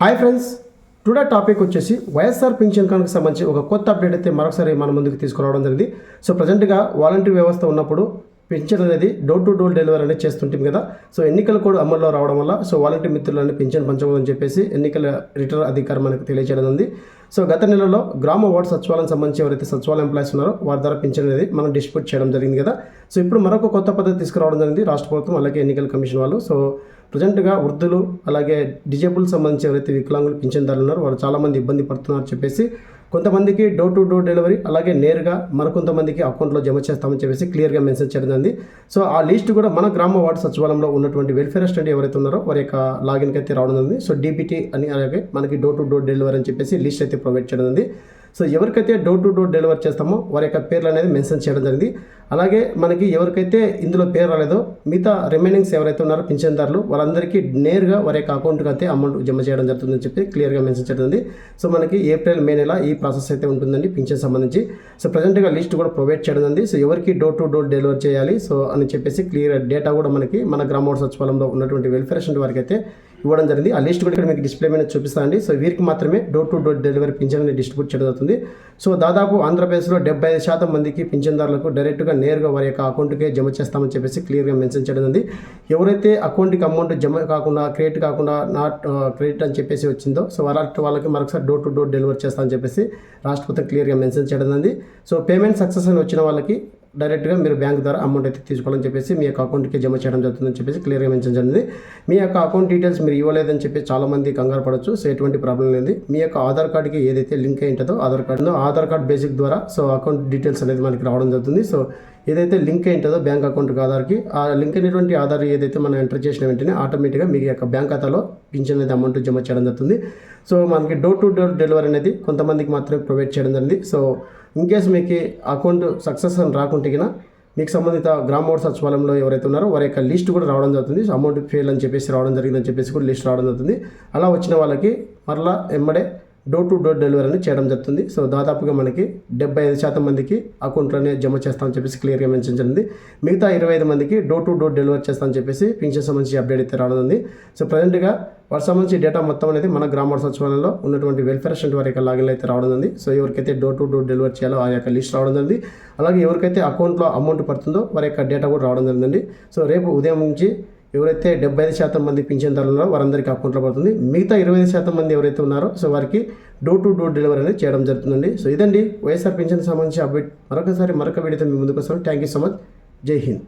Hi friends today topic వచ్చేసి YSR pension కనుక సంబంధించి ఒక కొత్త అప్డేట్ అయితే మరొకసారి మన ముందుకు తీసుకురావడం జరిగింది. సో ప్రజెంట్గా వాలంటీర్ వ్యవస్థ ఉన్నప్పుడు పింఛన్ అనేది డోర్ టు డోర్ డెలివరీ అనేది చేస్తుంటాం కదా. సో ఎన్నికలు కూడా అమల్లో రావడం వల్ల సో వాలంటీర్ మిత్రులని పింఛన్ పంచకూడదని చెప్పేసి ఎన్నికల రిటర్న్ అధికారం మనకు తెలియజేయడం ఉంది సో గత నెలలో గ్రామ వార్డు సచివాలయం సంబంధించి ఎవరైతే సచివాలయం ఎంప్లాయీస్ ఉన్నారో వారి ద్వారా పింఛన్ అనేది మనం డిస్ట్రిబ్యూట్ చేయడం జరిగింది కదా. సో ఇప్పుడు మరొక కొత్త పద్ధతి తీసుకురావడం జరిగింది రాష్ట్ర ప్రభుత్వం అలాగే ఎన్నికల కమిషన్ వాళ్ళు. సో ప్రజెంట్గా వృద్ధులు అలాగే డిజేబుల్ సంబంధించి ఎవరైతే వికలాంగులు పింఛన్దారులు ఉన్నారో వాళ్ళు చాలామంది ఇబ్బంది పడుతున్నారు చెప్పేసి కొంతమందికి డోర్ టు డోర్ డెలివరీ అలాగే నేరుగా మరికొంతమందికి అకౌంట్లో జమ చేస్తామని చెప్పేసి క్లియర్గా మెన్షన్ చేయడం జరిగింది. సో ఆ లిస్ట్ కూడా మన గ్రామ వార్డు సచివాలయంలో ఉన్నటువంటి వెల్ఫేర్ అసిస్టెంట్ ఎవరైతే ఉన్నారో వారి యొక్క లాగిన్కి అయితే రావడం జరిగింది. సో డీపీటీ అని అలాగే మనకి డోర్ టు డోర్ డెలివరీ అని చెప్పేసి లిస్ట్ అయితే ప్రొవైడ్ చేయడం జరిగింది. సో ఎవరికైతే డోర్ టు డోర్ డెలివరీ చేస్తామో వారి యొక్క పేర్లు అనేది మెన్షన్ చేయడం జరిగింది. అలాగే మనకి ఎవరికైతే ఇందులో పేరు రాలేదో మిగతా రిమైనింగ్స్ ఎవరైతే ఉన్నారో పింఛన్దారులు వాళ్ళందరికీ నేరుగా వారి యొక్క అకౌంట్కి అయితే అమౌంట్ జమ చేయడం జరుగుతుందని చెప్పి క్లియర్గా మెన్షన్ చేయడం సో మనకి ఏప్రిల్ మే నెల ఈ ప్రాసెస్ అయితే ఉంటుందండి పింఛన్ సంబంధించి. సో ప్రజెంట్గా లిస్ట్ కూడా ప్రొవైడ్ చేయడం జరిగింది. సో ఎవరికి డోర్ టు డోర్ డెలివరీ చేయాలి? సో అని చెప్పేసి క్లియర్ డేటా కూడా మనకి మన గ్రామ సచివాలయంలో ఉన్నటువంటి వెల్ఫేర్ సెంటర్ వారికి అయితే ఇవ్వడం జరిగింది. ఆ లిస్ట్ కూడా ఇక్కడ మీకు డిస్ప్లే మీద చూపిస్తానండి. సో వీరికి మాత్రమే డోర్ టు డోర్ డెలివరీ పింఛన్ అనేది డిస్ట్రిబ్యూట్ చేయడం జరుగుతుంది. సో దాదాపు ఆంధ్రప్రదేశ్లో డెబ్బై ఐదు శాతం మందికి పింఛన్దారులకు డైరెక్ట్గా నేరుగా వారి యొక్క అకౌంట్కే జమ చేస్తామని చెప్పేసి క్లియర్గా మెన్షన్ చేయడం ఉంది ఎవరైతే అకౌంట్కి అమౌంట్ జమ కాకుండా క్రెడిట్ కాకుండా నాట్ క్రెడిట్ అని చెప్పేసి వచ్చిందో సో అలాంటి వాళ్ళకి మరొకసారి డోర్ టు డోర్ డెలివరీ చేస్తామని చెప్పేసి రాష్ట్రపతి క్లియర్గా మెన్షన్ చేయడం ఉంది సో పేమెంట్ సక్సెస్ అని వచ్చిన వాళ్ళకి డైరెక్ట్గా మీరు బ్యాంక్ ద్వారా అమౌంట్ అయితే తీసుకోవాలని చెప్పేసి మీ యొక్క అకౌంట్కి జమ చేయడం జరుగుతుందని చెప్పేసి క్లియర్గా మెన్షన్ జరిగింది. మీ యొక్క అకౌంట్ డీటెయిల్స్ మీరు ఇవ్వలేదని చెప్పి చాలామంది కంగారు పడవచ్చు సో ఎటువంటి ప్రాబ్లం లేదు. మీ యొక్క ఆధార్ కార్డ్కి ఏదైతే లింక్ అయి ఉంటుందో Aadhaar card Aadhaar card basic ద్వారా సో అకౌంట్ డీటెయిల్స్ అనేది మనకి రావడం జరుగుతుంది. సో ఏదైతే లింక్ అయి ఉంటుందో బ్యాంక్ అకౌంట్కి ఆధార్కి ఆ లింక్ అయినటువంటి ఆధార్ ఏదైతే మనం ఎంటర్ చేసిన వెంటనే ఆటోమేటిక్గా మీ యొక్క బ్యాంక్ ఖాతాలో పింఛన్ అనేది అమౌంట్ జమ చేయడం జరుగుతుంది. సో మనకి డోర్ టు డోర్ డెలివరీ అనేది కొంతమందికి మాత్రమే ప్రొవైడ్ చేయడం జరిగింది. సో ఇన్ కేస్ మీకు అకౌంట్ సక్సెస్ అని రాకుంటే మీకు సంబంధిత గ్రామ సచివాలయంలో ఎవరైతే ఉన్నారో వారి యొక్క లిస్ట్ కూడా రావడం జరుగుతుంది. అమౌంట్ ఫెయిల్ అని చెప్పేసి రావడం జరిగిందని చెప్పేసి కూడా లిస్ట్ రావడం జరుగుతుంది. అలా వచ్చిన వాళ్ళకి మరలా ఎమ్మడే డోర్ టు డోర్ డెలివరీ అనేది చేయడం జరుగుతుంది. సో దాదాపుగా మనకి డెబ్బై ఐదు శాతం మందికి అకౌంట్లోనే జమ చేస్తామని చెప్పేసి క్లియర్గా మెన్షన్ జరిగింది. మిగతా ఇరవై ఐదు మందికి డోర్ టు డోర్ డెలివరీ చేస్తామని చెప్పేసి పింఛన్ సంబంధించి అప్డేట్ అయితే రావడం ఉంది సో ప్రజెంట్గా వాటి సంబంధించి డేటా మొత్తం అనేది మన గ్రామ సచివాలయంలో ఉన్నటువంటి వెల్ఫేర్ అసిస్టెంట్ వారి యొక్క లాగిన్ అయితే రావడం ఉంది సో ఎవరికైతే డోర్ టు డోర్ డెలివరీ చేయాలో ఆ యొక్క లిస్ట్ రావడం జరిగింది. అలాగే ఎవరికైతే అకౌంట్లో అమౌంట్ పడుతుందో వారి యొక్క డేటా కూడా రావడం జరిగిందండి. సో రేపు ఉదయం నుంచి ఎవరైతే డెబ్బై ఐదు శాతం మంది పింఛన్దారులు ఉన్నారో వారందరికీ అకౌంట్లో పడుతుంది. మిగతా ఇరవై ఐదు శాతం మంది ఎవరైతే ఉన్నారో సో వారికి డోర్ టు డోర్ డెలివరీ అనేది చేయడం జరుగుతుందండి. సో ఇదండి వైఎస్ఆర్ పింఛన్ సంబంధించి అప్డేట్. మరొకసారి మరొక వీడియోతో మీ ముందుకు వస్తాను. Thank you so much. Jai Hind.